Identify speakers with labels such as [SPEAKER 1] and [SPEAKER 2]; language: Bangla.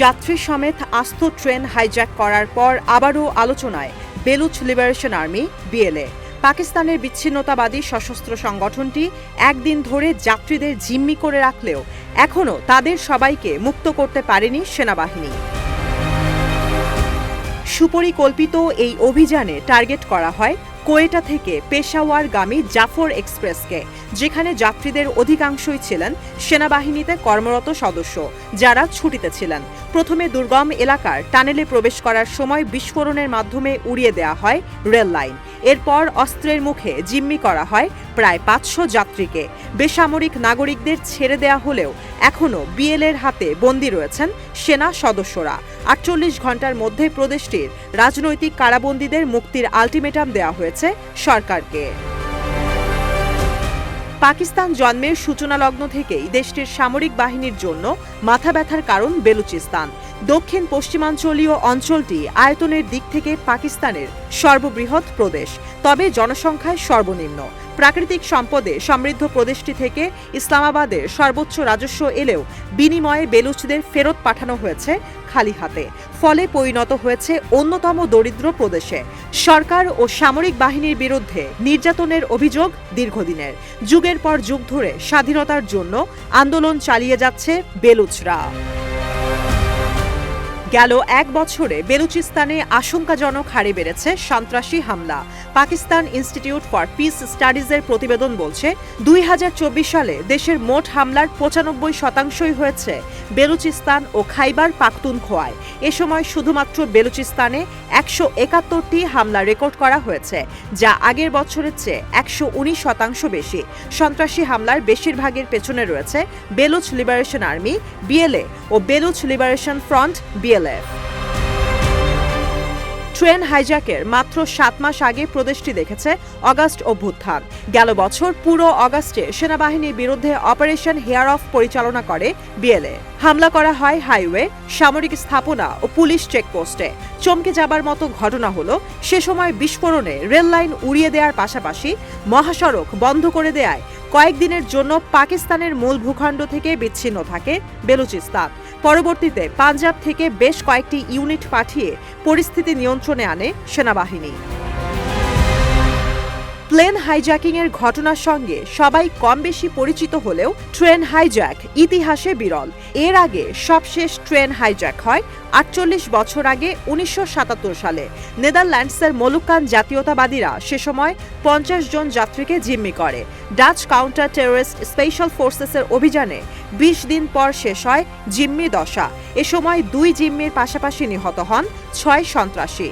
[SPEAKER 1] যাত্রী সমেত আস্ত ট্রেন হাইজ্যাক করার পর আবারও আলোচনায় বেলুচ লিবারেশন আর্মি, বিএলএ। পাকিস্তানের বিচ্ছিন্নতাবাদী সশস্ত্র সংগঠনটি একদিন ধরে যাত্রীদের জিম্মি করে রাখলেও এখনও তাদের সবাইকে মুক্ত করতে পারেনি সেনাবাহিনী। সুপরিকল্পিত এই অভিযানে টার্গেট করা হয় কোয়েটা থেকে পেশাওয়ারগামী জাফর এক্সপ্রেসকে, যেখানে যাত্রীদের অধিকাংশই ছিলেন সেনাবাহিনীতে কর্মরত সদস্য যারা ছুটিতে ছিলেন। প্রথমে দুর্গম এলাকার টানেলে প্রবেশ করার সময় বিস্ফোরণের মাধ্যমে উড়িয়ে দেওয়া হয় রেল লাইন। এরপর অস্ত্রের মুখে জিম্মি করা হয় প্রায় পাঁচশো যাত্রীকে। বেসামরিক নাগরিকদের ছেড়ে দেয়া হলেও এখনও বিএলের হাতে বন্দী রয়েছেন সেনা সদস্যরা। আটচল্লিশ ঘণ্টার মধ্যে প্রদেশটির রাজনৈতিক কারাবন্দীদের মুক্তির আলটিমেটাম দেওয়া হয়েছে সরকারকে। পাকিস্তান জন্মের সূচনা লগ্ন থেকেই দেশটির সামরিক বাহিনীর জন্য মাথা ব্যথার কারণ বেলুচিস্তান। দক্ষিণ পশ্চিমাঞ্চলীয় অঞ্চলটি আয়তনের দিক থেকে পাকিস্তানের সর্ববৃহৎ প্রদেশ, তবে জনসংখ্যায় সর্বনিম্ন। প্রাকৃতিক সম্পদে সমৃদ্ধ প্রদেশটি থেকে ইসলামাবাদের সর্বোচ্চ রাজস্ব এলেও বিনিময়ে বেলুচদের ফেরত পাঠানো হয়েছে খালি হাতে। ফলে পরিণত হয়েছে অন্যতম দরিদ্র প্রদেশে। সরকার ও সামরিক বাহিনীর বিরুদ্ধে নির্যাতনের অভিযোগ দীর্ঘদিনের। যুগের পর যুগ ধরে স্বাধীনতার জন্য আন্দোলন চালিয়ে যাচ্ছে বেলুচরা। গেল এক বছরে বেলুচিস্তানে আশঙ্কাজনক হারে বেড়েছে সন্ত্রাসী হামলা। পাকিস্তান ইনস্টিটিউট ফর পিস স্টাডিজের প্রতিবেদন বলছে, দুই হাজার চব্বিশ সালে দেশের মোট হামলার পঁচানব্বই শতাংশই হয়েছে বেলুচিস্তান ও খাইবার পাখতুনখোয়ায়। এ সময় শুধুমাত্র বেলুচিস্তানে একশো একাত্তরটি হামলা রেকর্ড করা হয়েছে, যা আগের বছরের চেয়ে একশো উনিশ শতাংশ বেশি। সন্ত্রাসী হামলার বেশিরভাগের পেছনে রয়েছে বেলুচ লিবারেশন আর্মি, বিএলএ ও Baloch liberation front BLF train হাইজ্যাকের মাত্র সাত মাস আগে প্রদেশটি দেখেছে অগাস্ট অভ্যুত্থান। গেল বছর পুরো অগাস্টে সেনাবাহিনীর বিরুদ্ধে অপারেশন হেয়ার অফ পরিচালনা করে বিএলএ। হামলা করা হয় হাইওয়ে, সামরিক স্থাপনা ও পুলিশ চেকপোস্টে। চমকে যাবার মতো ঘটনা হলো, সে সময় বিস্ফোরণে রেল লাইন উড়িয়ে দেওয়ার পাশাপাশি মহাসড়ক বন্ধ করে দেয়ায় কয়েকদিনের জন্য পাকিস্তানের মূল ভূখণ্ড থেকে বিচ্ছিন্ন থাকে বেলুচিস্তান। পরবর্তীতে পাঞ্জাব থেকে বেশ কয়েকটি ইউনিট পাঠিয়ে পরিস্থিতি নিয়ন্ত্রণে আনে সেনাবাহিনী। প্লেন হাইজ্যাকিং এর ঘটনার সঙ্গে সবাই কম বেশি পরিচিত হলেও ট্রেন হাইজ্যাক ইতিহাসে বিরল। এর আগে সবশেষ ট্রেন হাইজ্যাক হয় আটচল্লিশ বছর আগে উনিশশো সাতাত্তর সালে। নেদারল্যান্ডসের মলুকান জাতীয়তাবাদীরা সে সময় পঞ্চাশ জন যাত্রীকে জিম্মি করে। ডাচ কাউন্টার টেররিস্ট স্পেশাল ফোর্সেসের অভিযানে বিশ দিন পর শেষ হয় জিম্মি দশা। এ সময় দুই জিম্মির পাশাপাশি নিহত হন ছয় সন্ত্রাসী।